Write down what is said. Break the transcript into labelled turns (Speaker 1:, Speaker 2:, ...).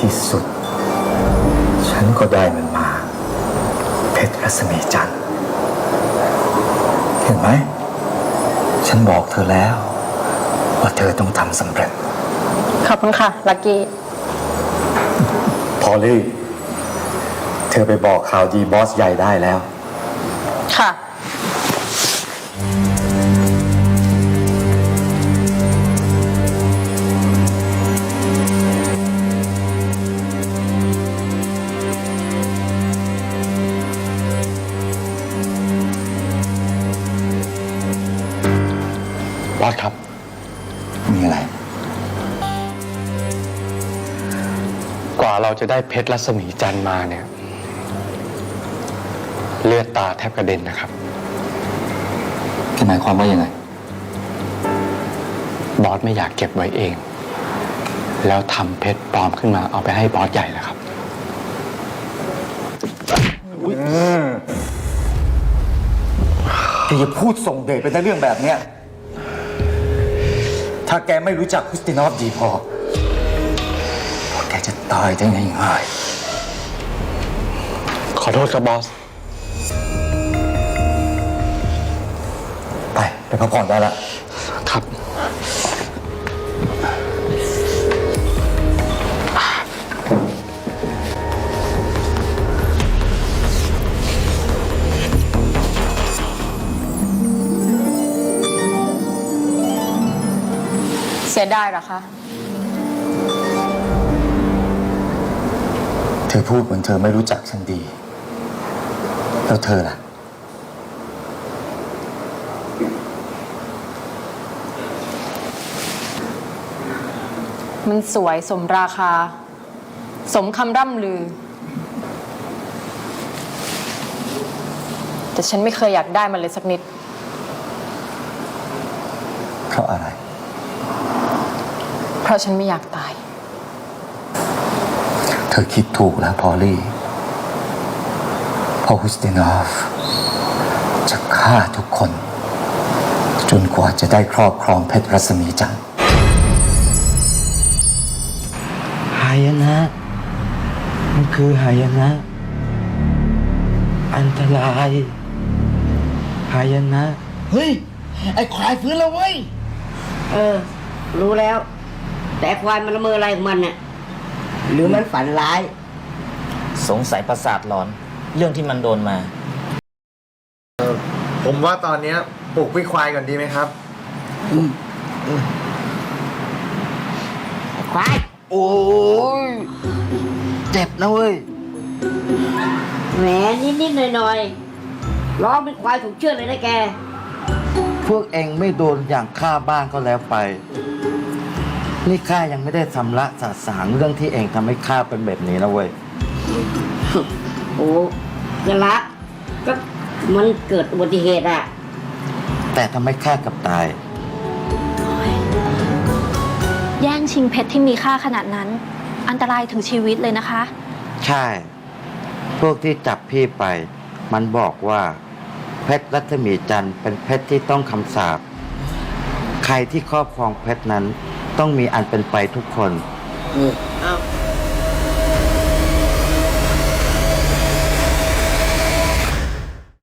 Speaker 1: ที่สุด ฉันก็ได้มันมา เพชรรัศมีจันทร์เห็นไหม ฉันบอกเธอแล้ว ว่าเธอต้องทำสำเร็จ
Speaker 2: ขอบคุณค่ะ ลักกี้
Speaker 1: พอลลี่ เธอไปบอกข่าวดีบอสใหญ่ได้แล้ว
Speaker 2: ค่ะ
Speaker 3: บอสครับ
Speaker 1: มีอะไร
Speaker 3: กว่าเราจะได้เพชรรัศมีจันทร์มาเนี่ย เลือดตาแทบกระเด็นนะครับ
Speaker 1: คือหมายความว่ายังไง
Speaker 3: บอสไม่อยากเก็บไว้เอง แล้วทำเพชรปลอมขึ้นมาเอาไปให้บอสใหญ่นะครับ
Speaker 1: แกอย่าพูดส่งเดชไปในเรื่องแบบเนี้ย ถ้าแกไม่รู้จักคริสตินอฟดีพอพวกแกจะตายได้ง่าย
Speaker 3: ขอโทษครับบอส
Speaker 1: ๆไป ไปพักผ่อนได้ละ
Speaker 3: ครับ
Speaker 2: เสียดายเหรอคะ
Speaker 1: เธอพูดเหมือนเธอไม่รู้จักฉันดี แล้วเธอล่ะ
Speaker 2: มันสวยสมราคา สมคำร่ำลือ แต่ฉันไม่เคยอยากได้มันเลยสักนิด
Speaker 1: เพราะอะไร
Speaker 2: เพ ราะฉันไม่อยากตาย
Speaker 1: เธอคิดถูกแล้วพอลลี่เพอฮุสตินอฟจะฆ่าทุกคน จนกว่าจะได้ครอบครองเพชรรัศมีจันทร์
Speaker 4: หายนะมันคือหายนะ อันตรายหายนะ
Speaker 5: เฮ้ย ไอ้ควายฟื้นแล้วเว้ย
Speaker 6: เออ รู้แล้ว แต่ควายมันละเมออะไรของมันเนี่ยหรือมันฝันร้าย
Speaker 5: สงสัยประสาทหลอน เรื่องที่มันโดนมา
Speaker 7: ผมว่าตอนเนี้ยปลูกพี่ควายก่อนดีไหมครับ
Speaker 6: ควาย
Speaker 4: โอ้ยเจ็บนะเว้ย
Speaker 6: แหมนิดๆหน่อยๆร้องเป็นควายถูกเชือดเลยนะแก
Speaker 4: พวกเองไม่โดนอย่างฆ่าบ้านก็แล้วไป นี่ข้ายังไม่ได้ชำระสาสางเรื่องที่เองทำให้ข้าเป็นแบบนี้นะเว้ย
Speaker 6: โอ้กะละก็มันเกิดอุบัติเหตุอะ
Speaker 4: แต่ทำให้ข้ากับตาย
Speaker 8: แย่งชิงเพชรที่มีค่าขนาดนั้น อันตรายถึงชีวิตเลยนะคะ
Speaker 4: ใช่ พวกที่จับพี่ไป มันบอกว่าเพชรรัศมีจันทร์เป็นเพชรที่ต้องคำสาปใครที่ครอบครองเพชรนั้น ต้องมีอันเป็นไปทุกคน
Speaker 6: เอา